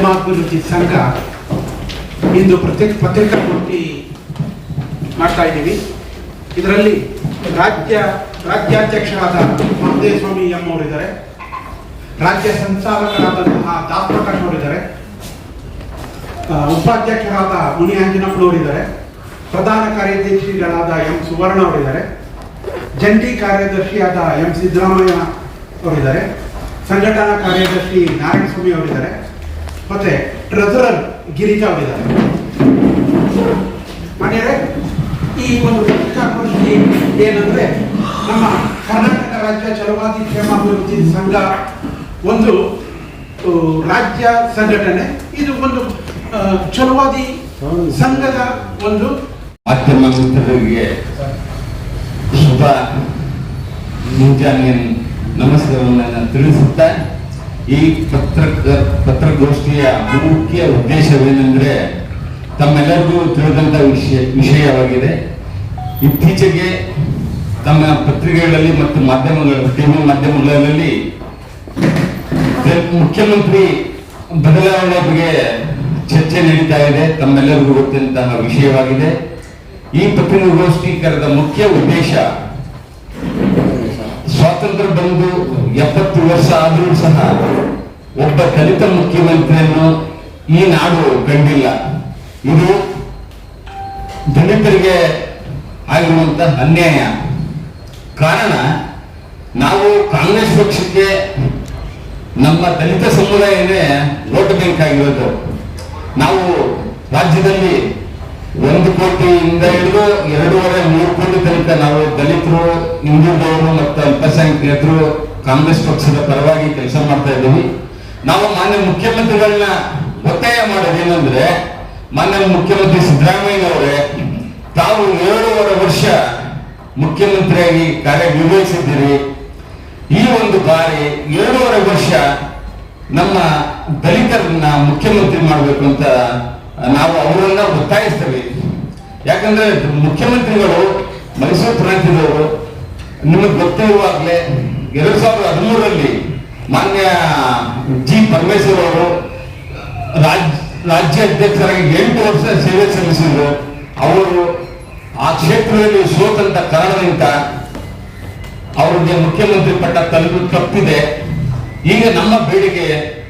ಮಾತೃತಿ ಸಂಘ ಇಂದು ಪ್ರತ್ಯೇಕ ಪತ್ರಿಕಾಗೋಷ್ಠಿ ಮಾಡ್ತಾ ಇದ್ದೀವಿ. ಇದರಲ್ಲಿ ರಾಜ್ಯ, ರಾಜ್ಯಾಧ್ಯಕ್ಷರಾದ ಸ್ವಾಮಿ ಎಂ ಅವರಿದ್ದಾರೆ ರಾಜ್ಯ ಸಂಚಾಲಕರಾದಂತಹ ದಾಸ್ ಅವರಿದ್ದಾರೆ ಉಪಾಧ್ಯಕ್ಷರಾದ ಮುನಿ ಅಂಜನಪ್ಪನವರಿದ್ದಾರೆ ಪ್ರಧಾನ ಕಾರ್ಯದರ್ಶಿಗಳಾದ ಎಂ ಸುವರ್ಣ ಅವರಿದ್ದಾರೆ ಜಂಟಿ ಕಾರ್ಯದರ್ಶಿಯಾದ ಎಂ ಸಿದ್ದರಾಮಯ್ಯ ಅವರಿದ್ದಾರೆ. ಸಂಘಟನಾ ಕಾರ್ಯದರ್ಶಿ ನಾರಾಯಣಸ್ವಾಮಿ ಅವರಿದ್ದಾರೆ. ಮತ್ತೆ ಟ್ರೆಸರರ್ ಗಿರಿಜಾ ಅವರಿದ್ದಾರೆ ಮನೆಯವರೇ ಈ ಒಂದು ಪತ್ರಿಕಾಗೋಷ್ಠಿ ಏನಂದ್ರೆ ನಮ್ಮ ಕರ್ನಾಟಕ ರಾಜ್ಯ ಚಲವಾದಿ ಕ್ಷೇಮಾಭಿವೃದ್ಧಿ ಸಂಘ ಒಂದು ರಾಜ್ಯ ಸಂಘಟನೆ. ಇದು ಒಂದು ಆ, ಛಲವಾದಿ ಸಂಘದ ಒಂದು ಮಾಧ್ಯಮ ಮಿತ್ರರಿಗೆ ಶುಭ. ಮುಂಜಾನೆಯ ನಮಸ್ಕಾರವನ್ನು ತಿಳಿಸುತ್ತಾ ಈ ಪತ್ರ, ಪತ್ರಗೋಷ್ಠಿಯ ಮುಖ್ಯ ಉದ್ದೇಶವೇನೆಂದ್ರೆ ತಮ್ಮೆಲ್ಲರಿಗೂ ತಿಳಿದಂಥ ವಿಷಯ, ವಿಷಯವಾಗಿದೆ. ಇತ್ತೀಚೆಗೆ ತಮ್ಮ ಪತ್ರಿಕೆಗಳಲ್ಲಿ ಮತ್ತು ಮಾಧ್ಯಮಗಳ, ಟಿವಿ ಮಾಧ್ಯಮಗಳಲ್ಲಿ ಮುಖ್ಯಮಂತ್ರಿ ಬದಲಾವಣೆ ಬಗ್ಗೆ ಚರ್ಚೆ ನಡೀತಾ ಇದೆ. ತಮ್ಮೆಲ್ಲರಿಗೂ ಗೊತ್ತಿದ್ದಂತಹ ವಿಷಯವಾಗಿದೆ. ಈ ಪತ್ರಿಕಾಗೋಷ್ಠಿ ಕರೆದ ಮುಖ್ಯ ಉದ್ದೇಶ ಸ್ವಾತಂತ್ರ್ಯ ಬಂದು ಎಪ್ಪತ್ತು ವರ್ಷ ಆದರೂ ಸಹ ಒಬ್ಬ ದಲಿತ ಮುಖ್ಯಮಂತ್ರಿಯನ್ನು ಈ ನಾಡು ಕಂಡಿಲ್ಲ. ಇದು ದಲಿತರಿಗೆ ಆಗಿರುವಂತಹ ಅನ್ಯಾಯ. ಕಾರಣ, ನಾವು ಕಾಂಗ್ರೆಸ್ ಪಕ್ಷಕ್ಕೆ ನಮ್ಮ ದಲಿತ ಸಮುದಾಯವೇ ವೋಟ್ ಬ್ಯಾಂಕ್ ಆಗಿರೋದು. ನಾವು ರಾಜ್ಯದಲ್ಲಿ ಒಂದು ಕೋಟಿಯಿಂದ ಹಿಡಿದು ಎರಡೂವರೆ, ಮೂರು ಕೋಟಿ ತನಕ ನಾವು ದಲಿತರು, ಹಿಂದೂಗಳು ಮತ್ತು ಅಲ್ಪಸಂಖ್ಯಾತರು, ಕಾಂಗ್ರೆಸ್ ಪಕ್ಷದ ಪರವಾಗಿ ಕೆಲಸ ಮಾಡ್ತಾ ಇದ್ದೀವಿ. ನಾವು ಮಾನ್ಯ ಮುಖ್ಯಮಂತ್ರಿಗಳನ್ನ ಒತ್ತಾಯ ಮಾಡೋದೇನಂದ್ರೆ ಮಾನ್ಯ ಮುಖ್ಯಮಂತ್ರಿ ಸಿದ್ದರಾಮಯ್ಯವರೇ ತಾವು ಏಳೂವರೆ ವರ್ಷ ಮುಖ್ಯಮಂತ್ರಿಯಾಗಿ ಕಾರ್ಯನಿರ್ವಹಿಸಿದ್ದೀರಿ. ಈ ಒಂದು ಬಾರಿ ಏಳೂವರೆ ವರ್ಷ ನಮ್ಮ ದಲಿತರನ್ನ ಮುಖ್ಯಮಂತ್ರಿ ಮಾಡಬೇಕು ಅಂತ ನಾವು ಅವರನ್ನ ಒತ್ತಾಯಿಸ್ತೇವೆ. ಯಾಕಂದ್ರೆ ಮುಖ್ಯಮಂತ್ರಿಗಳು, ಮೈಸೂರು ಪ್ರಾಂತ್ಯದವರು, ನಿಮಗೆ ಗೊತ್ತಿರುವಾಗಲೇ ಎರಡ್ ಸಾವಿರದ ಹದಿಮೂರರಲ್ಲಿ ಮಾನ್ಯ ಜಿ ಪರಮೇಶ್ವರ್ ಅವರು ರಾಜ್ ರಾಜ್ಯ ಅಧ್ಯಕ್ಷರಾಗಿ ಎಂಟು ವರ್ಷ ಸೇವೆ ಸಲ್ಲಿಸಿದ್ರು. ಅವರು ಆ ಕ್ಷೇತ್ರದಲ್ಲಿ ಸೋತಂತ ಕಾರಣದಿಂದ ಅವರಿಗೆ ಮುಖ್ಯಮಂತ್ರಿ ಪಟ್ಟ ತಲುಪು ತಪ್ಪಿದೆ. ಈಗ ನಮ್ಮ ಬೇಡಿಕೆ,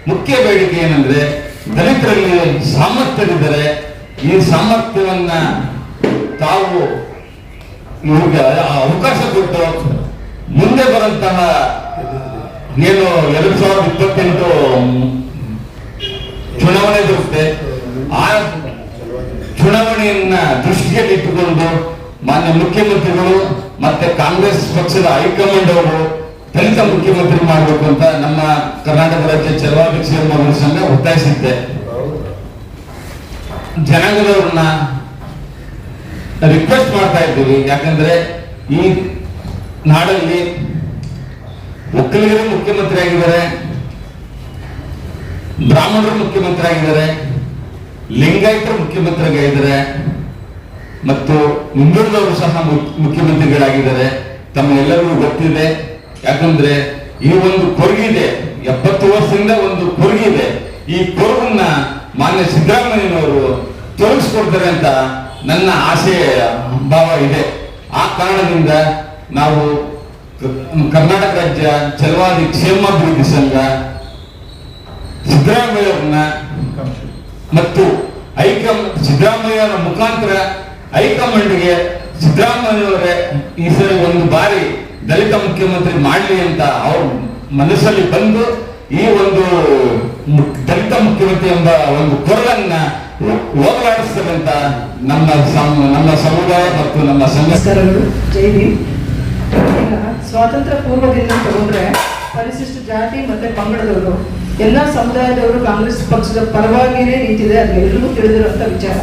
ಮುಖ್ಯ ಬೇಡಿಕೆ ಏನಂದ್ರೆ ದಲಿತರಲ್ಲಿ ಸಾಮರ್ಥ್ಯವಿದ್ದರೆ ಈ ಸಾಮರ್ಥ್ಯವನ್ನ ತಾವು ಇವ್ರಿಗೆ ಅವಕಾಶ ಕೊಟ್ಟು ಮುಂದೆ ಬರಂತಹ ಏನು ಎರಡ್ ಸಾವಿರದ ಇಪ್ಪತ್ತೆಂಟು ಚುನಾವಣೆ ಬರುತ್ತೆ. ಆ ಚುನಾವಣೆಯನ್ನ ದೃಷ್ಟಿಯಲ್ಲಿ ಇಟ್ಟುಕೊಂಡು ಮಾನ್ಯ ಮುಖ್ಯಮಂತ್ರಿಗಳು ಮತ್ತೆ ಕಾಂಗ್ರೆಸ್ ಪಕ್ಷದ ಹೈಕಮಾಂಡ್ ಅವರು ದಲಿತ ಮುಖ್ಯಮಂತ್ರಿ ಮಾಡಬೇಕು ಅಂತ ನಮ್ಮ ಕರ್ನಾಟಕ ರಾಜ್ಯ ಅವರ ಸಂಘ ಒತ್ತಾಯಿಸಿದ್ದೆ. ಜನಾಂಗದವ್ರನ್ನ ರಿಕ್ವೆಸ್ಟ್ ಮಾಡ್ತಾ ಇದ್ದೀವಿ. ಯಾಕಂದ್ರೆ ಈ ನಾಡಲ್ಲಿ ಒಕ್ಕಲಿಗರು ಮುಖ್ಯಮಂತ್ರಿ ಆಗಿದ್ದಾರೆ, ಬ್ರಾಹ್ಮಣರು ಮುಖ್ಯಮಂತ್ರಿ ಆಗಿದ್ದಾರೆ, ಲಿಂಗಾಯತರು ಮುಖ್ಯಮಂತ್ರಿ ಆಗಿದ್ದಾರೆ, ಮತ್ತು ಹಿಂದುಳಿದವರು ಸಹ ಮುಖ್ಯ- ಮುಖ್ಯಮಂತ್ರಿಗಳಾಗಿದ್ದಾರೆ. ತಮ್ಮೆಲ್ಲರಿಗೂ ಗೊತ್ತಿದೆ. ಯಾಕಂದ್ರೆ ಈ ಒಂದು ಕೊರಗಿದೆ, ಎಪ್ಪತ್ತು ವರ್ಷದಿಂದ ಒಂದು ಕೊರಗಿದೆ. ಈ ಕೊರಗನ್ನ ಮಾನ್ಯ ಸಿದ್ದರಾಮಯ್ಯನವರು ತೋರಿಸ್ಕೊಡ್ತಾರೆ ಅಂತ ನನ್ನ ಆಸೆಯ ಭಾವ ಇದೆ. ಆ ಕಾರಣದಿಂದ ನಾವು ಕರ್ನಾಟಕ ರಾಜ್ಯ ಚಲವಾದಿ ಕ್ಷೇಮಾಭಿವೃದ್ಧಿ ಸಂಘ ಸಿದ್ದರಾಮಯ್ಯವ್ರನ್ನ ಮತ್ತು ಹೈಕಮ್ ಸಿದ್ದರಾಮಯ್ಯವರ ಮುಖಾಂತರ ಹೈಕಮಾಂಡ್ಗೆ ಸಿದ್ದರಾಮಯ್ಯವರೇ ಈ ಸರಿ ಒಂದು ಬಾರಿ ದಲಿತ ಮುಖ್ಯಮಂತ್ರಿ ಮಾಡಲಿ ಅಂತ ಅವ್ರ ಮನಸ್ಸಲ್ಲಿ ಬಂದು ಈ ಒಂದು ದಲಿತ ಮುಖ್ಯಮಂತ್ರಿ ಎಂಬ ಒಂದು ಕೊರಳನ್ನ ಹೋಗಲಾಡಿಸ್ತಕ್ಕಂತ ನಮ್ಮ ನಮ್ಮ ಸಮುದಾಯ ಮತ್ತು ನಮ್ಮ ಸಂಘಸ್ಥರನ್ನು ನಮಸ್ಕಾರಗಳು. ಜೈ ಭೀಮ್. ಸ್ವಾತಂತ್ರ್ಯ ಪೂರ್ವದಿಂದ ತಗೊಂಡ್ರೆ ಪರಿಶಿಷ್ಟ ಜಾತಿ ಮತ್ತೆ ಪಂಗಡದವರು. ಎಲ್ಲ ಸಮುದಾಯದವರು ಕಾಂಗ್ರೆಸ್ ಪಕ್ಷದ ಪರವಾಗಿಯೇ ನಿಂತಿದೆ, ಅದು ಎಲ್ರಿಗೂ ತಿಳಿದಿರುವಂತ ವಿಚಾರ.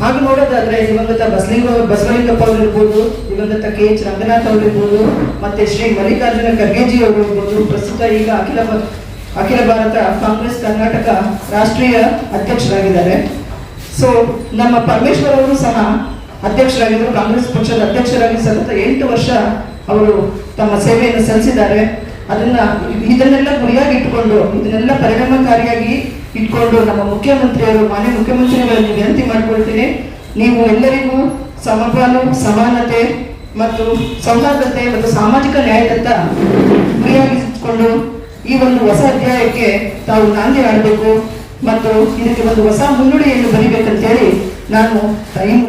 ಹಾಗ ನೋಡೋದಾದ್ರೆ ದಿವಂಗತ ಬಸಲಿಂಗ ಬಸವಲಿಂಗಪ್ಪ ಅವರು ಇರ್ಬೋದು ದಿವಂಗತ ಕೆ ಎಚ್ ರಂಗನಾಥ್ ಅವರು ಇರ್ಬೋದು ಮತ್ತೆ ಶ್ರೀ ಮಲ್ಲಿಕಾರ್ಜುನ ಖರ್ಗೆಜಿ ಅವರು ಇರ್ಬೋದು ಪ್ರಸ್ತುತ ಈಗ ಅಖಿಲ ಅಖಿಲ ಭಾರತ ಕಾಂಗ್ರೆಸ್ ಕರ್ನಾಟಕ ರಾಷ್ಟ್ರೀಯ ಅಧ್ಯಕ್ಷರಾಗಿದ್ದಾರೆ. ಸೊ ನಮ್ಮ ಪರಮೇಶ್ವರ್ ಅವರು ಸಹ ಅಧ್ಯಕ್ಷರಾಗಿದ್ದರು ಕಾಂಗ್ರೆಸ್ ಪಕ್ಷದ ಅಧ್ಯಕ್ಷರಾಗಿ ಸತತ ಎಂಟು ವರ್ಷ ಅವರು ತಮ್ಮ ಸೇವೆಯನ್ನು ಸಲ್ಲಿಸಿದ್ದಾರೆ. ಅದನ್ನ ಇದನ್ನೆಲ್ಲ ಗುರಿಯಾಗಿ ಇಟ್ಕೊಂಡು ಇದನ್ನೆಲ್ಲ ಪರಿಣಾಮಕಾರಿಯಾಗಿ ಇಟ್ಕೊಂಡು ನಮ್ಮ ಮುಖ್ಯಮಂತ್ರಿಯವರು, ಮಾನ್ಯ ಮುಖ್ಯಮಂತ್ರಿಗಳನ್ನು ವಿನಂತಿ ಮಾಡ್ಕೊಳ್ತೀನಿ. ನೀವು ಎಲ್ಲರಿಗೂ ಸಮಪಾಲು ಸಮಾನತೆ ಮತ್ತು ಸೌಹಾರ್ದತೆ ಮತ್ತು ಸಾಮಾಜಿಕ ನ್ಯಾಯದತ್ತ ಗುರಿಯಾಗಿಸಿಕೊಂಡು ಈ ಒಂದು ಹೊಸ ಅಧ್ಯಾಯಕ್ಕೆ ತಾವು ನಾಂದಿ ಆಡಬೇಕು ಮತ್ತು ಇದಕ್ಕೆ ಒಂದು ಹೊಸ ಮುನ್ನುಡಿಯನ್ನು ಬರಿಬೇಕಂತೇಳಿ ನಾನು ಟೈಮ್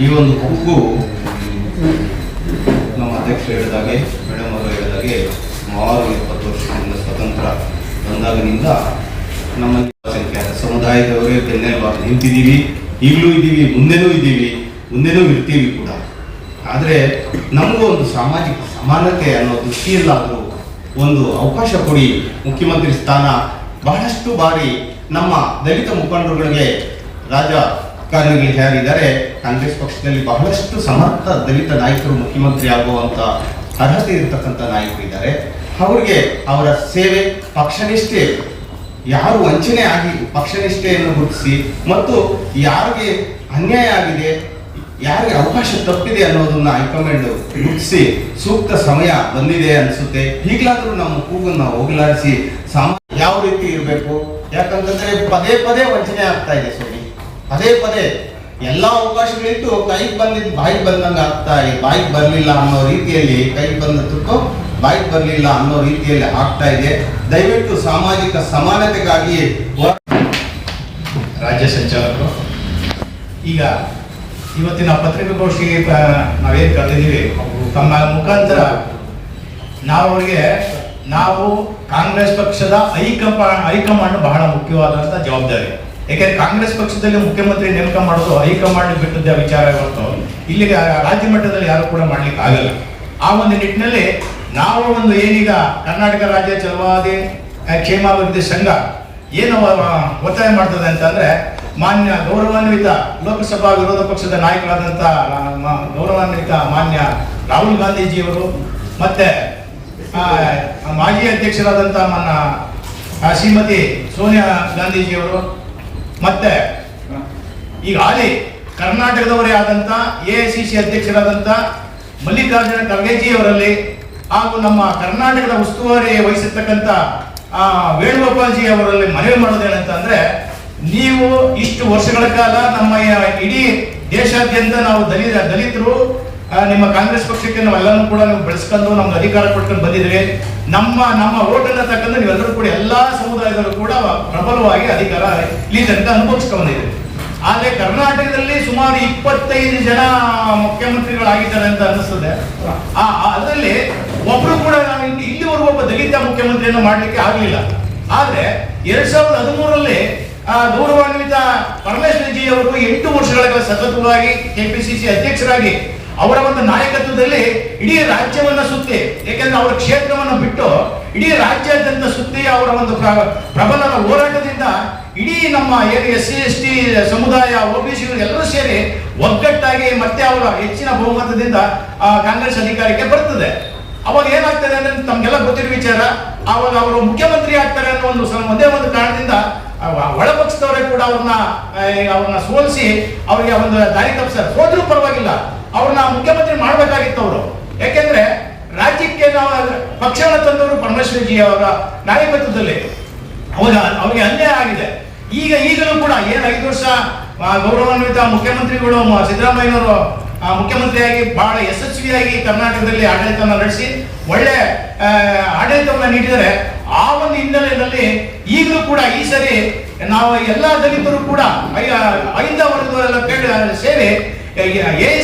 ಈ ಒಂದು ಕುಕ್ಕು ನಮ್ಮ ಅಧ್ಯಕ್ಷರು ಹೇಳಿದಾಗೆ, ಮೇಡಮ್ ಅವರು ಹೇಳಿದಾಗೆ ಸುಮಾರು ಇಪ್ಪತ್ತು ವರ್ಷದಿಂದ ಸ್ವತಂತ್ರ ಬಂದಾಗಿನಿಂದ ನಮ್ಮ ಸಂಖ್ಯಾತ ಸಮುದಾಯದವರೇ ಬೆನ್ನೆಲುಬಾಗಿ ನಿಂತಿದ್ದೀವಿ, ಈಗಲೂ ಇದ್ದೀವಿ, ಮುಂದೆನೂ ಇದ್ದೀವಿ, ಮುಂದೆನೂ ಇರ್ತೀವಿ ಕೂಡ. ಆದರೆ ನಮಗೂ ಒಂದು ಸಾಮಾಜಿಕ ಸಮಾನತೆ ಅನ್ನೋ ದೃಷ್ಟಿಯಲ್ಲಾದರೂ ಒಂದು ಅವಕಾಶ ಕೊಡಿ, ಮುಖ್ಯಮಂತ್ರಿ ಸ್ಥಾನ ಬಹಳಷ್ಟು ಬಾರಿ ನಮ್ಮ ದಲಿತ ಮುಖಂಡರುಗಳಿಗೆ ರಾಜಕಾರಣಿಗಳು ಯಾರಿದ್ದಾರೆ ಕಾಂಗ್ರೆಸ್ ಪಕ್ಷದಲ್ಲಿ ಬಹಳಷ್ಟು ಸಮರ್ಥ ದಲಿತ ನಾಯಕರು ಮುಖ್ಯಮಂತ್ರಿ ಆಗುವಂತ ಅರ್ಹತೆ ಇರತಕ್ಕಂಥ ನಾಯಕರು ಇದ್ದಾರೆ. ಅವರಿಗೆ ಅವರ ಸೇವೆ, ಪಕ್ಷನಿಷ್ಠೆ, ಯಾರು ವಂಚನೆ ಆಗಿ ಪಕ್ಷನಿಷ್ಠೆಯನ್ನು ಗುರುತಿಸಿ ಮತ್ತು ಯಾರಿಗೆ ಅನ್ಯಾಯ ಆಗಿದೆ, ಯಾರಿಗೆ ಅವಕಾಶ ತಪ್ಪಿದೆ ಅನ್ನೋದನ್ನ ಹೈಕಮಾಂಡ್ ಗುರುತಿಸಿ ಸೂಕ್ತ ಸಮಯ ಬಂದಿದೆ ಅನ್ಸುತ್ತೆ. ಈಗಲಾದ್ರೂ ನಮ್ಮ ಕೂಗನ್ನ ಹೋಗಲಾಡಿಸಿ ಯಾವ ರೀತಿ ಇರಬೇಕು? ಯಾಕಂತಂದ್ರೆ ಪದೇ ಪದೇ ವಂಚನೆ ಆಗ್ತಾ ಇದೆ ಪದೇ ಪದೇ ಎಲ್ಲ ಅವಕಾಶಗಳಿಟ್ಟು ಕೈಗೆ ಬಂದಿದ್ದು ಬಾಯಿಗೆ ಬಂದಂಗೆ ಆಗ್ತಾ ಇದೆ. ಬಾಯಿಗೆ ಬರಲಿಲ್ಲ ಅನ್ನೋ ರೀತಿಯಲ್ಲಿ ಕೈಗೆ ಬಂದ ತುಕ್ಕು ಬಾಯಿಗೆ ಬರಲಿಲ್ಲ ಅನ್ನೋ ರೀತಿಯಲ್ಲಿ ಆಗ್ತಾ ಇದೆ. ದಯವಿಟ್ಟು ಸಾಮಾಜಿಕ ಸಮಾನತೆಗಾಗಿ ರಾಜ್ಯ ಸಂಚಾಲಕರು, ಈಗ ಇವತ್ತಿನ ಪತ್ರಿಕಾಗೋಷ್ಠಿಗೆ ನಾವೇನು ಕರೆದಿದ್ದೀವಿ ತಮ್ಮ ಮುಖಾಂತರ ನಾವು ಅವರಿಗೆ, ನಾವು ಕಾಂಗ್ರೆಸ್ ಪಕ್ಷದ ಹೈಕಮಾಂಡ್ ಹೈಕಮಾಂಡ್ ಬಹಳ ಮುಖ್ಯವಾದಂಥ ಜವಾಬ್ದಾರಿ. ಯಾಕೆಂದ್ರೆ ಕಾಂಗ್ರೆಸ್ ಪಕ್ಷದಲ್ಲಿ ಮುಖ್ಯಮಂತ್ರಿ ನೇಮಕ ಮಾಡೋದು ಹೈಕಮಾಂಡ್ ಬಿಟ್ಟದ ವಿಚಾರ ಹೊರತು ಇಲ್ಲಿಗೆ ರಾಜ್ಯ ಮಟ್ಟದಲ್ಲಿ ಯಾರು ಕೂಡ ಮಾಡ್ಲಿಕ್ಕೆ ಆಗಲ್ಲ. ಆ ಒಂದು ನಿಟ್ಟಿನಲ್ಲಿ ನಾವು ಒಂದು ಏನೀಗ ಕರ್ನಾಟಕ ರಾಜ್ಯ ಚಲವಾದಿ ಕ್ಷೇಮಾಭಿವೃದ್ಧಿ ಸಂಘ ಏನು ಒತ್ತಾಯ ಮಾಡ್ತದೆ ಅಂತಂದ್ರೆ ಮಾನ್ಯ ಗೌರವಾನ್ವಿತ ಲೋಕಸಭಾ ವಿರೋಧ ಪಕ್ಷದ ನಾಯಕರಾದಂಥ ಗೌರವಾನ್ವಿತ ಮಾನ್ಯ ರಾಹುಲ್ ಗಾಂಧೀಜಿಯವರು ಮತ್ತೆ ಮಾಜಿ ಅಧ್ಯಕ್ಷರಾದಂಥ ಮನ್ನ ಶ್ರೀಮತಿ ಸೋನಿಯಾ ಗಾಂಧೀಜಿಯವರು ಮತ್ತೆ, ಈಗ ಹಾಲಿ, ಕರ್ನಾಟಕದವರೇ ಆದಂಥ ಎ ಐ ಸಿ ಸಿ ಅಧ್ಯಕ್ಷರಾದಂಥ ಮಲ್ಲಿಕಾರ್ಜುನ ಖರ್ಗೆಜಿ ಅವರಲ್ಲಿ ಹಾಗೂ ನಮ್ಮ ಕರ್ನಾಟಕದ ಉಸ್ತುವಾರಿ ವಹಿಸಿರ್ತಕ್ಕಂಥ ವೇಣುಗೋಪಾಲ್ಜಿ ಅವರಲ್ಲಿ ಮನವಿ ಮಾಡೋದೇನಂತಂದ್ರೆ ನೀವು ಇಷ್ಟು ವರ್ಷಗಳ ಕಾಲ ನಮ್ಮ ಇಡೀ ದೇಶಾದ್ಯಂತ ನಾವು ದಲಿತ, ದಲಿತರು ನಿಮ್ಮ ಕಾಂಗ್ರೆಸ್ ಪಕ್ಷಕ್ಕೆ ನಾವೆಲ್ಲನೂ ಕೂಡ ನೀವು ಬೆಳೆಸ್ಕೊಂಡು ನಮ್ಗೆ ಅಧಿಕಾರ ಕೊಟ್ಕೊಂಡು ಬಂದಿದ್ರೆ ನಮ್ಮ ನಮ್ಮ ಓಟನ್ನು ತಕ್ಕಂತ ನೀವೆಲ್ಲರೂ ಕೂಡ ಎಲ್ಲಾ ಸಮುದಾಯದವರು ಕೂಡ ಪ್ರಬಲವಾಗಿ ಅಧಿಕಾರ ಇಲ್ಲಿ ತನಕ ಅನುಭವಿಸ್ಕೊಂಡಿದೆ ಆದ್ರೆ ಕರ್ನಾಟಕದಲ್ಲಿ ಸುಮಾರು ಇಪ್ಪತ್ತೈದು ಜನ ಮುಖ್ಯಮಂತ್ರಿಗಳಾಗಿದ್ದಾರೆ ಅಂತ ಅನಿಸ್ತದೆ ಅದರಲ್ಲಿ ಒಬ್ರು ಕೂಡ ನಾವು ಇಲ್ಲಿ- ಇಲ್ಲಿವರೆಗೂ ಒಬ್ಬ ದಲಿತ ಮುಖ್ಯಮಂತ್ರಿಯನ್ನು ಮಾಡ್ಲಿಕ್ಕೆ ಆಗಲಿಲ್ಲ. ಆದ್ರೆ ಎರಡ್ ಸಾವಿರದ ಹದಿಮೂರರಲ್ಲಿ ಆ, ಗೌರವಾನ್ವಿತ ಪರಮೇಶ್ವರ್ ಜಿ ಅವರು ಎಂಟು ವರ್ಷಗಳ ಸತತವಾಗಿ ಕೆಪಿಸಿಸಿ ಅಧ್ಯಕ್ಷರಾಗಿ ಅವರ ಒಂದು ನಾಯಕತ್ವದಲ್ಲಿ ಇಡೀ ರಾಜ್ಯವನ್ನ ಸುತ್ತಿ ಏಕೆಂದ್ರೆ ಅವರ ಕ್ಷೇತ್ರವನ್ನು ಬಿಟ್ಟು ಇಡೀ ರಾಜ್ಯಾದ್ಯಂತ ಸುತ್ತಿ ಅವರ ಒಂದು ಪ್ರ- ಪ್ರಬಲರ ಹೋರಾಟದಿಂದ ಇಡೀ ನಮ್ಮ ಏನು ಎಸ್ ಸಿ ಎಸ್ ಟಿ ಸಮುದಾಯ ಒ ಬಿ ಸಿ ಎಲ್ಲರೂ ಸೇರಿ ಒಗ್ಗಟ್ಟಾಗಿ ಮತ್ತೆ ಅವರ ಹೆಚ್ಚಿನ ಬಹುಮತದಿಂದ ಆ, ಕಾಂಗ್ರೆಸ್ ಅಧಿಕಾರಕ್ಕೆ ಬರ್ತದೆ. ಅವಾಗ ಏನಾಗ್ತದೆ ಅಂದ್ರೆ ತಮ್ಗೆಲ್ಲ ಗೊತ್ತಿರೋ ವಿಚಾರ ಅವಾಗ ಅವರು ಮುಖ್ಯಮಂತ್ರಿ ಆಗ್ತಾರೆ ಅನ್ನೋ ಒಂದು ಒಂದೇ ಒಂದು ಕಾರಣದಿಂದ ಒಳಪಕ್ಷದವರೇ ಕೂಡ ಅವ್ರನ್ನ ಅವ್ರನ್ನ ಸೋಲಿಸಿ ಅವರಿಗೆ ಒಂದು ದಾರಿ ತಪ್ಪಿಸ್ತಾರೆ. ಹೋದ್ರೂ ಪರವಾಗಿಲ್ಲ. ಅವ್ರನ್ನ ಮುಖ್ಯಮಂತ್ರಿ ಮಾಡಬೇಕಾಗಿತ್ತು ಅವರು. ಯಾಕೆಂದ್ರೆ ರಾಜ್ಯಕ್ಕೆ ನಾವು ಪಕ್ಷವನ್ನು ತಂದವರು ಪರಮೇಶ್ವರಜಿ ಅವರ ನಾಯಕತ್ವದಲ್ಲಿ. ಹೌದಾ? ಅವರಿಗೆ ಅನ್ಯಾಯ ಆಗಿದೆ. ಈಗ ಈಗಲೂ ಕೂಡ ಏನ್ ಐದು ವರ್ಷ ಗೌರವಾನ್ವಿತ ಮುಖ್ಯಮಂತ್ರಿಗಳು ಸಿದ್ದರಾಮಯ್ಯನವರು ಮುಖ್ಯಮಂತ್ರಿಯಾಗಿ ಬಹಳ ಯಶಸ್ವಿಯಾಗಿ ಕರ್ನಾಟಕದಲ್ಲಿ ಆಡಳಿತವನ್ನು ನಡೆಸಿ, ಒಳ್ಳೆ ಆಡಳಿತವನ್ನು ನೀಡಿದರೆ ಆ ಒಂದು ಹಿನ್ನೆಲೆಯಲ್ಲಿ ಈಗಲೂ ಕೂಡ ಈ ಸರಿ ನಾವು ಎಲ್ಲ ದಲಿತರು ಕೂಡ ಐದ ವರ್ಗದವರೆಲ್ಲ ಸೇರಿ ಎ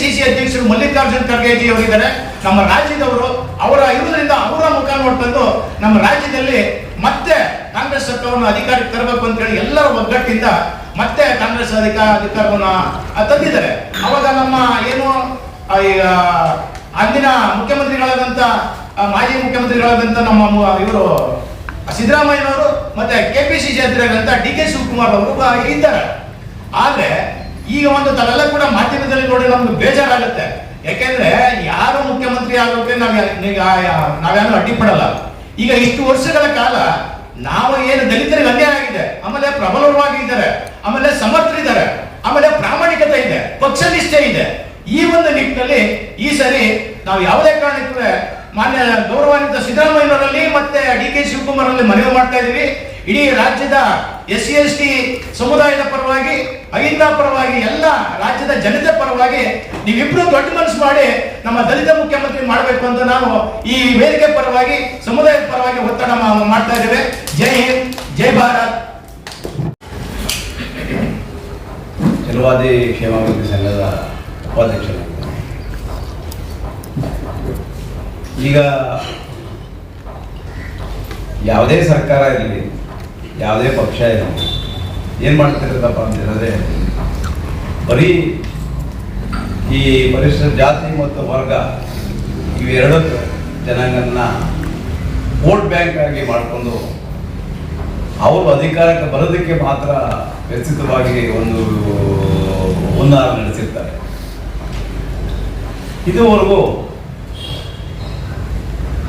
ಸಿ ಸಿ ಅಧ್ಯಕ್ಷರು ಮಲ್ಲಿಕಾರ್ಜುನ್ ಖರ್ಗೆಜಿ ಅವರಿದ್ದಾರೆ. ನಮ್ಮ ರಾಜ್ಯದವರು ಅವರ ಇರುವುದರಿಂದ ಅವರ ಮುಖ ನೋಡ್ಕೊಂಡು ನಮ್ಮ ರಾಜ್ಯದಲ್ಲಿ ಮತ್ತೆ ಕಾಂಗ್ರೆಸ್ ಸರ್ಕಾರವನ್ನು ಅಧಿಕಾರಕ್ಕೆ ತರಬೇಕು ಅಂತ ಹೇಳಿ ಎಲ್ಲರ ಒಗ್ಗಟ್ಟಿಂದ ಮತ್ತೆ ಕಾಂಗ್ರೆಸ್ ಅಧಿಕಾರ ಅಧಿಕಾರವನ್ನ ತಂದಿದ್ದಾರೆ. ಅವಾಗ ನಮ್ಮ ಏನು ಈಗ ಅಂದಿನ ಮುಖ್ಯಮಂತ್ರಿಗಳಾದಂತ ಆ, ಮಾಜಿ ಮುಖ್ಯಮಂತ್ರಿಗಳಾದಂತ ನಮ್ಮ ಇವರು ಸಿದ್ದರಾಮಯ್ಯನವರು ಮತ್ತೆ ಕೆಪಿಸಿಸಿ ಅಧ್ಯಕ್ಷರಾದಂತ ಡಿ ಕೆ ಶಿವಕುಮಾರ್ ಅವರು ಇದ್ದಾರೆ. ಆದ್ರೆ ಈಗ ಒಂದು ತಾವೆಲ್ಲ ಕೂಡ ಮಾಧ್ಯಮದಲ್ಲಿ ನೋಡಿ ನಮ್ಗೆ ಬೇಜಾರಾಗುತ್ತೆ. ಯಾಕೆಂದ್ರೆ ಯಾರು ಮುಖ್ಯಮಂತ್ರಿ ಆಗೋಕೆ ನಾವು ನಾವೇನು ಅಡ್ಡಿಪಡಲ್ಲ. ಈಗ ಇಷ್ಟು ವರ್ಷಗಳ ಕಾಲ ನಾವು ಏನು ದಲಿತರಿಗೆ ಅನ್ಯಾಯ ಆಗಿದೆ. ಆಮೇಲೆ ಪ್ರಬಲವಾಗಿ ಇದ್ದಾರೆ. ಆಮೇಲೆ ಸಮರ್ಥರಿದ್ದಾರೆ ಆಮೇಲೆ ಪ್ರಾಮಾಣಿಕತೆ ಇದೆ. ಪಕ್ಷ ನಿಷ್ಠೆ ಇದೆ. ಈ ಒಂದು ನಿಟ್ಟಿನಲ್ಲಿ ಈ ಸರಿ ನಾವು ಯಾವುದೇ ಕಾರಣಕ್ಕೂ ಮಾನ್ಯ ಗೌರವಾನ್ವಿತ ಸಿದ್ದರಾಮಯ್ಯನವರಲ್ಲಿ ಮತ್ತೆ ಡಿ ಕೆ ಶಿವಕುಮಾರ್ ಅಲ್ಲಿ ಮನವಿ ಮಾಡ್ತಾ ಇದೀವಿ ಇಡೀ ರಾಜ್ಯದ ಎಸ್ ಸಿ ಎಸ್ ಟಿ ಸಮುದಾಯದ ಪರವಾಗಿ, ಅಹಿಂದ ಪರವಾಗಿ, ಎಲ್ಲ ರಾಜ್ಯದ ಜನತೆ ಪರವಾಗಿ ನೀವಿಬ್ರು ದೊಡ್ಡ ಮನಸ್ಸು ಮಾಡಿ ನಮ್ಮ ದಲಿತ ಮುಖ್ಯಮಂತ್ರಿ ಮಾಡಬೇಕು ಅಂತ ನಾವು ಈ ವೇದಿಕೆ ಪರವಾಗಿ, ಸಮುದಾಯದ ಪರವಾಗಿ ಒತ್ತಡ ಮಾಡ್ತಾ ಇದ್ದೇವೆ. ಜೈ ಹಿಂದ್, ಜೈ ಭಾರತ್. ಚಲವಾದಿ ಕ್ಷೇಮಾಭಿವೃದ್ಧಿ ಸಂಘದ ಉಪಾಧ್ಯಕ್ಷ ಈಗ ಯಾವುದೇ ಸರ್ಕಾರ ಇರಲಿ ಯಾವುದೇ ಪಕ್ಷ ಏನೋ ಏನು ಮಾಡ್ತಿರೋದಪ್ಪ ಅಂತ ಹೇಳಿದ್ರೆ, ಬರೀ ಈ ಪರಿಸರ ಜಾತಿ ಮತ್ತು ವರ್ಗ ಇವೆರಡು ಜನಾಂಗನ ವೋಟ್ ಬ್ಯಾಂಕ್ ಆಗಿ ಮಾಡಿಕೊಂಡು ಅವರು ಅಧಿಕಾರಕ್ಕೆ ಬರೋದಕ್ಕೆ ಮಾತ್ರ ವ್ಯತಿತವಾಗಿ ಒಂದು ಹುನ್ನಾರ ನಡೆಸಿರ್ತಾರೆ. ಇದುವರೆಗೂ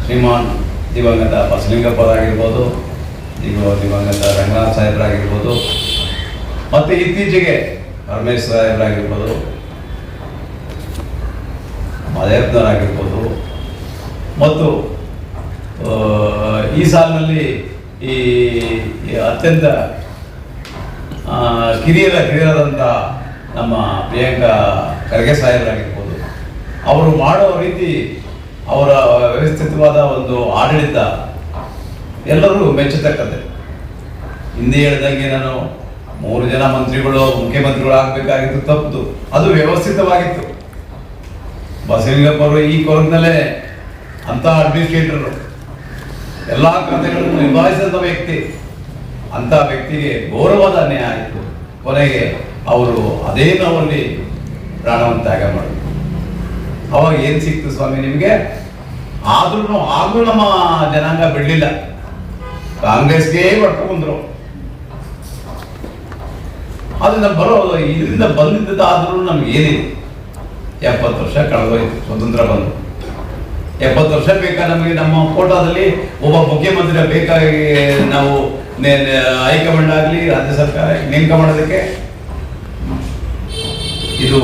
ಶ್ರೀಮಾನ್ ದಿವಂಗತ ಬಸಲಿಂಗಪ್ಪರಾಗಿರ್ಬೋದು ದಿವಂಗತ ರಂಗನಾಥ್ ಸಾಹೇಬರಾಗಿರ್ಬೋದು. ಮತ್ತು ಇತ್ತೀಚೆಗೆ ರಮೇಶ್ ಸಾಹೇಬರಾಗಿರ್ಬೋದು. ಮದೇವ್ನವರಾಗಿರ್ಬೋದು ಮತ್ತು ಈ ಸಾಲಿನಲ್ಲಿ ಈ ಅತ್ಯಂತ ಕಿರಿಯರ ಕಿರಿಯರಾದಂಥ ನಮ್ಮ ಪ್ರಿಯಾಂಕಾ ಖರ್ಗೆ ಸಾಹೇಬರಾಗಿರ್ಬೋದು. ಅವರು ಮಾಡೋ ರೀತಿ ಅವರ ವ್ಯವಸ್ಥಿತವಾದ ಒಂದು ಆಡಳಿತ ಎಲ್ಲರೂ ಮೆಚ್ಚತಕ್ಕದ್ದೇ. ಹಿಂದೆ ಹೇಳಿದಂಗೆ ನಾನು ಮೂರು ಜನ ಮಂತ್ರಿಗಳು ಮುಖ್ಯಮಂತ್ರಿಗಳು ಆಗ್ಬೇಕಾಗಿತ್ತು ತಪ್ಪು. ಅದು ವ್ಯವಸ್ಥಿತವಾಗಿತ್ತು. ಬಸವಲಿಂಗಪ್ಪರು ಈ ಕೊರಗಿನಲ್ಲೇ ಅಂತ ಅಡ್ಮಿನಿಸ್ಟ್ರೇಟರ್ ಎಲ್ಲ ಖಾತೆಗಳನ್ನು ನಿಭಾಯಿಸಿದ ವ್ಯಕ್ತಿ. ಅಂತ ವ್ಯಕ್ತಿಗೆ ಗೌರವದ ಅನ್ಯಾಯ ಆಯಿತು. ಕೊನೆಗೆ ಅವರು ಅದೇ ನೋವಲ್ಲಿ ಪ್ರಾಣವನ್ನು ತ್ಯಾಗ ಮಾಡಿದ್ರು ಅವಾಗ ಏನ್ ಸಿಕ್ತು ಸ್ವಾಮಿ ನಿಮಗೆ? ಆದ್ರೂ ಆಗಲೂ ನಮ್ಮ ಜನಾಂಗ ಬಿಡಲಿಲ್ಲ. ಕಾಂಗ್ರೆಸ್ಗೆ ಹೊಡ್ಕೊಂಡ್ರು ಅದು ಬರೋದು ಬರೋ ಇದರಿಂದ ಬಂದಿದ್ದಾದರೂ ನಮ್ಗೆ ಏನಿದೆ ಎಪ್ಪತ್ತು ವರ್ಷ ಕಳೆದೋಯ್ತು ಸ್ವತಂತ್ರ ಬಂದು. ಎಪ್ಪತ್ತು ವರ್ಷ ಬೇಕಾ ನಮಗೆ? ನಮ್ಮ ಕೋಟಾದಲ್ಲಿ ಒಬ್ಬ ಮುಖ್ಯಮಂತ್ರಿ ಬೇಕಾಗಿ ನಾವು ಹೈಕಮಾಂಡ್ ಆಗಲಿ, ರಾಜ್ಯ ಸರ್ಕಾರ ನೇಮಕ ಮಾಡೋದಕ್ಕೆ ಇದು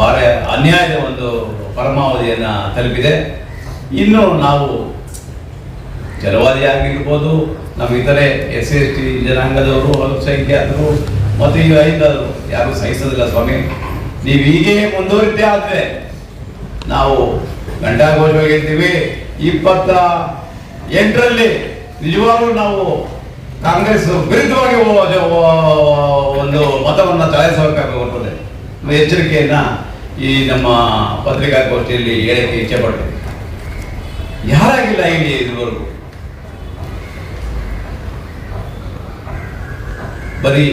ಬಹಳ ಅನ್ಯಾಯದ ಒಂದು ಪರಮಾವಧಿಯನ್ನ ತಲುಪಿದೆ. ಇನ್ನು ನಾವು ಜಲವಾದಿ ಆಗಿರ್ಬೋದು ನಮ್ಮ ಇತರೆ ಎಸ್ ಸಿ, ಎಸ್ ಟಿ ಜನಾಂಗದವರು ಅಲ್ಪಸಂಖ್ಯಾತರು ಮತ್ತು ಈಗ ಐದಾದ್ರು ಯಾರು ಸಹಿಸೋದಿಲ್ಲ ಸ್ವಾಮಿ. ನೀವು ಹೀಗೆ ಮುಂದುವರಿದ್ದೆ ಆದ್ರೆ ನಾವು ಗಂಟಾಘೋಷವಾಗಿ ಹೇಳ್ತೀವಿ, ಇಪ್ಪತ್ತ ಎಂಟರಲ್ಲಿ ನಿಜವಾಗ್ಲೂ ನಾವು ಕಾಂಗ್ರೆಸ್ ವಿರುದ್ಧವಾಗಿ ಒಂದು ಮತವನ್ನು ಚಲಾಯಿಸಬೇಕಾಗುತ್ತದೆ ಎಚ್ಚರಿಕೆಯನ್ನ ಈ ನಮ್ಮ ಪತ್ರಿಕಾಗೋಷ್ಠಿಯಲ್ಲಿ ಹೇಳಕ್ಕೆ ಇಚ್ಛೆ ಪಡ್ತೀವಿ ಯಾರಾಗಿಲ್ಲ ಇಲ್ಲಿ ಇದುವರೆಗೂ? ಬರೀ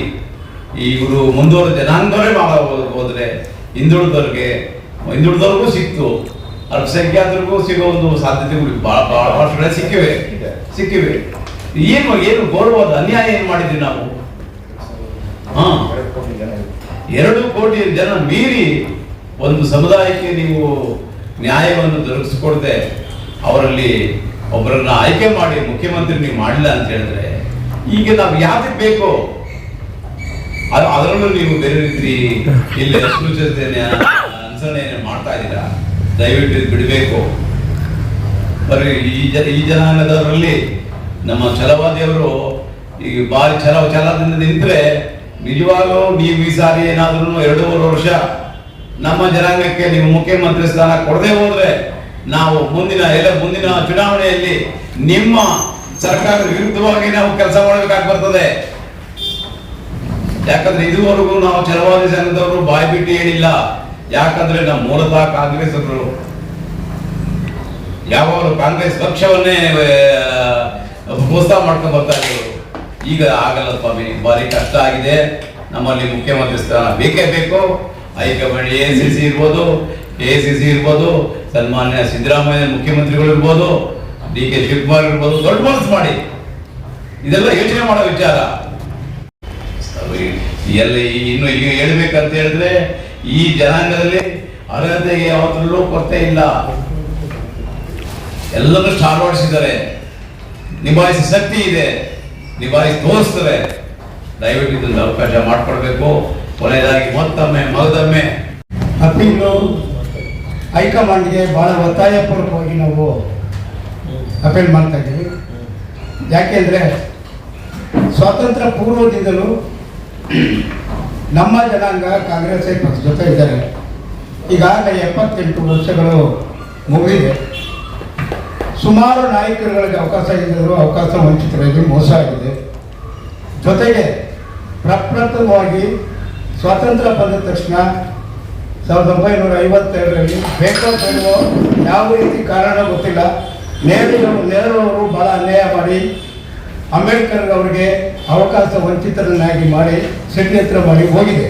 ಇವರು ಮುಂದುವರೆದ ಜನಾಂಗವೇ ಬಹಳ ಹೋದ್ರೆ ಹಿಂದುಳಿದವ್ರಿಗೆ, ಹಿಂದುಳಿದವ್ರಿಗೂ ಸಿಕ್ತು. ಅಲ್ಪಸಂಖ್ಯಾತರಿಗೂ ಸಿಗೋ ಒಂದು ಸಾಧ್ಯತೆಗಳು ಬಹಳ ಬಹಳಷ್ಟು ಕಡೆ ಸಿಕ್ಕಿವೆ. ಸಿಕ್ಕಿವೆ. ಏನು ಏನು ಗೌರವದ ಅನ್ಯಾಯ ಏನು ಮಾಡಿದ್ವಿ ನಾವು? ಹಾ. ಎರಡು ಕೋಟಿ ಜನ ಮೀರಿ ಒಂದು ಸಮುದಾಯಕ್ಕೆ ನೀವು ನ್ಯಾಯವನ್ನು ದೊರಕಿಸಿಕೊಡದೆ ಅವರಲ್ಲಿ ಒಬ್ಬರನ್ನ ಆಯ್ಕೆ ಮಾಡಿ ಮುಖ್ಯಮಂತ್ರಿ ನೀವು ಮಾಡಿಲ್ಲ ಅಂತ ಹೇಳಿದ್ರೆ, ಈಗ ನಾವು ಯಾವ್ದಕ್ಕೆ ಬೇಕು ಅದರಲ್ಲೂ ನೀವು ಬೇರೆ ರೀತಿ ಇಲ್ಲಿ ಅನುಸರಣೆಯನ್ನು ಮಾಡ್ತಾ ಇದ್ದೀರಾ? ದಯವಿಟ್ಟು ಇದು ಬಿಡಬೇಕು. ಬರೀ ಈ ಜನ ಈ ಜನಾಂಗದವರಲ್ಲಿ ನಮ್ಮ ಛಲವಾದಿಯವರು ಈಗ ಬಾರಿ ಛಲ, ಛಲದಿಂದ ನಿಂತರೆ ನಿಜವಾಗ್ಲೂ ನೀವು ಈ ಸಾರಿ ಏನಾದ್ರೂ ಎರಡೂವರೆ ವರ್ಷ ನಮ್ಮ ಜನಾಂಗಕ್ಕೆ ನೀವು ಮುಖ್ಯಮಂತ್ರಿ ಸ್ಥಾನ ಕೊಡದೆ ಹೋದ್ರೆ ನಾವು ಮುಂದಿನ ಎಲ್ಲ ಮುಂದಿನ ಚುನಾವಣೆಯಲ್ಲಿ ನಿಮ್ಮ ಸರ್ಕಾರದ ವಿರುದ್ಧವಾಗಿ ನಾವು ಕೆಲಸ ಮಾಡಬೇಕಾಗಿ ಬರ್ತದೆ. ಯಾಕಂದ್ರೆ ಇದುವರೆಗೂ ನಾವು ಚಲವಾದಿ ಸಂಘದವರು ಬಾಯಿ ಬಿಟ್ಟು ಹೇಳಿಲ್ಲ. ಯಾಕಂದ್ರೆ ನಮ್ಮ ಮೂಲತಃ ಕಾಂಗ್ರೆಸ್ ಅವರು ಯಾವಾಗಲೂ ಕಾಂಗ್ರೆಸ್ ಪಕ್ಷವನ್ನೇ ಮೋಸ ಮಾಡ್ಕೊಂಡು ಬರ್ತಾ ಇದ್ರು ಈಗ ಆಗಲ್ಲ ಸ್ವಾಮಿ, ಭಾರಿ ಕಷ್ಟ ಆಗಿದೆ. ನಮ್ಮಲ್ಲಿ ಮುಖ್ಯಮಂತ್ರಿ ಸ್ಥಾನ ಬೇಕೇ ಬೇಕು. High command A C C ಇರ್ಬೋದು, ಎ ಸಿ ಸಿ ಇರ್ಬೋದು, ಸನ್ಮಾನ್ಯ ಸಿದ್ದರಾಮಯ್ಯ ಮುಖ್ಯಮಂತ್ರಿಗಳು ಇರ್ಬೋದು, ಡಿ ಕೆ ಶಿವಕುಮಾರ್ ಇರ್ಬೋದು, ದೊಡ್ಡ ಮನಸ್ಸು ಮಾಡಿ. ಇದೆಲ್ಲ ಯೋಚನೆ ಮಾಡೋ ವಿಚಾರ. ಎಲ್ಲಿ ಇನ್ನು ಈಗ ಹೇಳ್ಬೇಕಂತ ಹೇಳಿದ್ರೆ ಈ ಜನಾಂಗದಲ್ಲಿ ಅರ್ಹತೆಗೆ ಯಾವತ್ತರಲ್ಲೂ ಕೊರತೆ ಇಲ್ಲ. ಎಲ್ಲರೂ ಅಳವಡಿಸಿದ್ದಾರೆ ನಿಭಾಯಿಸಿ ಶಕ್ತಿ ಇದೆ. ನಿಭಾಯಿಸಿ ತೋರಿಸ್ತಾರೆ ದಯವಿಟ್ಟು ಇದೊಂದು ಅವಕಾಶ ಮಾಡಿಕೊಡ್ಬೇಕು. ಕೊನೆಯದಾಗಿ ಮತ್ತೊಮ್ಮೆ ಮಗದೊಮ್ಮೆ ಅಪೀಲು ಹೈಕಮಾಂಡ್ಗೆ ಭಾಳ ಒತ್ತಾಯಪೂರ್ವಕವಾಗಿ ನಾವು ಅಪೀಲ್ ಮಾಡ್ತಾ ಇದ್ದೀವಿ. ಯಾಕೆಂದರೆ ಸ್ವಾತಂತ್ರ್ಯ ಪೂರ್ವದಿಂದಲೂ ನಮ್ಮ ಜನಾಂಗ ಕಾಂಗ್ರೆಸ್ ಪಕ್ಷ ಜೊತೆ ಇದ್ದಾರೆ? ಈಗಾಗಲೇ ಎಪ್ಪತ್ತೆಂಟು ವರ್ಷಗಳು ಮುಗಿದಿದೆ. ಸುಮಾರು ನಾಯಕರುಗಳಿಗೆ ಅವಕಾಶ ಇದ್ದರೂ ಅವಕಾಶ ವಂಚಿತರಾಗಿ ಮೋಸ ಆಗಿದೆ. ಜೊತೆಗೆ ಪ್ರಪ್ರಥಮವಾಗಿ ಸ್ವಾತಂತ್ರ್ಯ ಬಂದ ತಕ್ಷಣ ಸಾವಿರದ ಒಂಬೈನೂರ ಐವತ್ತೆರಡರಲ್ಲಿ ಬೇಕೋ ಯಾವ ರೀತಿ ಕಾರಣ ಗೊತ್ತಿಲ್ಲ. ನೆಹರು ನೆಹರು ಅವರು ಭಾಳ ಅನ್ಯಾಯ ಮಾಡಿ ಅಂಬೇಡ್ಕರ್ ಅವರಿಗೆ ಅವಕಾಶ ವಂಚಿತರನ್ನಾಗಿ ಮಾಡಿ ಷಡ್ಯಂತ್ರ ಮಾಡಿ ಹೋಗಿದೆ.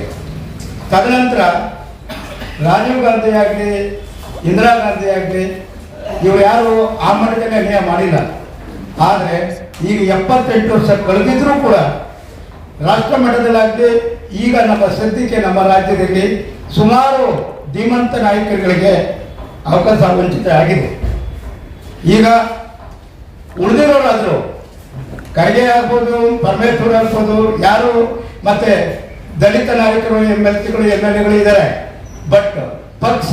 ತದನಂತರ ರಾಜೀವ್ ಗಾಂಧಿ ಆಗಲಿ, ಇಂದಿರಾ ಗಾಂಧಿ ಆಗಲಿ, ಇವರು ಯಾರು ಆ ಮಟ್ಟದಲ್ಲಿ ಅನ್ಯಾಯ ಮಾಡಿಲ್ಲ. ಆದರೆ ಈಗ ಎಪ್ಪತ್ತೆಂಟು ವರ್ಷ ಕಳೆದಿದ್ರೂ ಕೂಡ ರಾಷ್ಟ್ರ ಮಟ್ಟದಲ್ಲಾಗಲಿ ಈಗ ನಮ್ಮ ಸದ್ಯಕ್ಕೆ ನಮ್ಮ ರಾಜ್ಯದಲ್ಲಿ ಸುಮಾರು ಧೀಮಂತ ನಾಯಕರುಗಳಿಗೆ ಅವಕಾಶ ವಂಚಿತ ಆಗಿದೆ. ಈಗ ಉಳಿದಿರೋರಾದ್ರು ಖರ್ಗೆ ಆಗ್ಬೋದು, ಪರಮೇಶ್ವರ್ ಆಗ್ಬೋದು, ಯಾರು ಮತ್ತೆ ದಲಿತ ನಾಯಕರು ಎಂ ಎಲ್ ಸಿಗಳು ಎಂ ಎಲ್ ಎಗಳು ಇದ್ದಾರೆ. ಬಟ್ ಪಕ್ಷ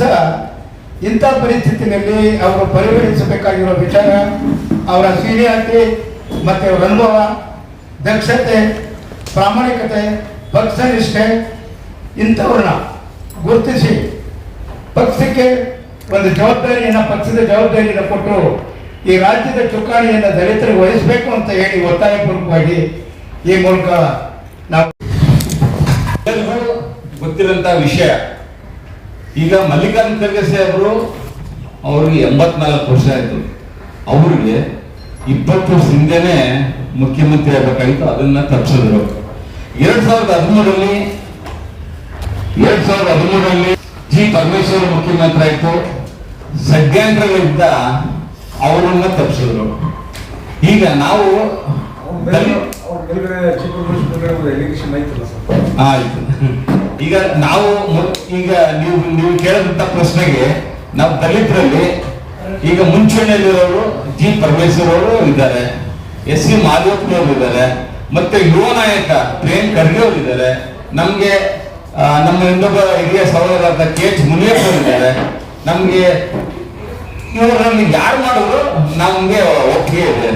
ಇಂಥ ಪರಿಸ್ಥಿತಿನಲ್ಲಿ ಅವರು ಪರಿಗಣಿಸಬೇಕಾಗಿರೋ ವಿಚಾರ, ಅವರ ಸೀನಿಯಾರಿಟಿ ಮತ್ತೆ ಅವರ ಅನುಭವ, ದಕ್ಷತೆ, ಪ್ರಾಮಾಣಿಕತೆ, ಪಕ್ಷ ನಿಷ್ಠೆ, ಇಂಥವ್ರನ್ನ ಗುರುತಿಸಿ. ಪಕ್ಷಕ್ಕೆ ಒಂದು ಜವಾಬ್ದಾರಿಯನ್ನು, ಪಕ್ಷದ ಜವಾಬ್ದಾರಿಯನ್ನು ಕೊಟ್ಟು ಈ ರಾಜ್ಯದ ಚುಕ್ಕಾಣಿಯನ್ನು ದಲಿತರಿಗೆ ವಹಿಸಬೇಕು ಅಂತ ಹೇಳಿ ಒತ್ತಾಯಪೂರ್ವಕವಾಗಿ ಈ ಮೂಲಕ ನಾವು ಗೊತ್ತಿರೋಂಥ ವಿಷಯ. ಈಗ ಮಲ್ಲಿಕಾರ್ಜುನ ಖರ್ಗೆ ಅವರು ಅವ್ರಿಗೆ ಎಂಬತ್ನಾಲ್ಕು ವರ್ಷ ಆಯ್ತು. ಅವ್ರಿಗೆ ಇಪ್ಪತ್ತು ವರ್ಷ ಹಿಂದೆನೆ ಮುಖ್ಯಮಂತ್ರಿ ಆಗಬೇಕಾಗಿತ್ತು, ಅದನ್ನ ತಪ್ಪಿಸಿದ್ರು ಎರಡ್ ಸಾವಿರದ ಹದಿಮೂರರಲ್ಲಿ ಎರಡ್ ಸಾವಿರದ ಹದಿಮೂರರಲ್ಲಿ ಜಿ ಪರಮೇಶ್ವರ್ ಮುಖ್ಯಮಂತ್ರಿ ಆಯ್ತು. ಷಡ್ಯಂತ್ರಗಳಿದ್ದ ಅವರನ್ನ ತಪ್ಪಿಸಿದ್ರು ಈಗ ನಾವು ಆಯ್ತು. ಈಗ ನಾವು ಈಗ ನೀವು ನೀವು ಕೇಳಿದಂತ ಪ್ರಶ್ನೆಗೆ ನಾವು ದಲಿತರಲ್ಲಿ ಈಗ ಮುಂಚೂಣಿಯಲ್ಲಿರೋರು ಜಿ ಪರಮೇಶ್ವರ್ ಅವರು ಇದ್ದಾರೆ. ಎಸ್ ಸಿ ಮಾಧವಪ್ಪ ಅವರು ಇದ್ದಾರೆ. ಮತ್ತೆ ಯುವ ನಾಯಕ ಪ್ರೇಮ್ ಖರ್ಗೆ ಅವರು ಇದ್ದಾರೆ. ನಮ್ಗೆ ನಮ್ಮ ಇನ್ನೊಬ್ಬ ಹಿರಿಯ ಸಹೋದರ ಕೆ ಎಚ್ ಮುನಿಯಪ್ಪ ಇದ್ದಾರೆ. ನಮ್ಗೆ ಇವರಲ್ಲಿ ಯಾರು ಮಾಡಿದ್ರು ನಮ್ಗೆ ಒಪ್ಪಿಗೆ ಇದೆ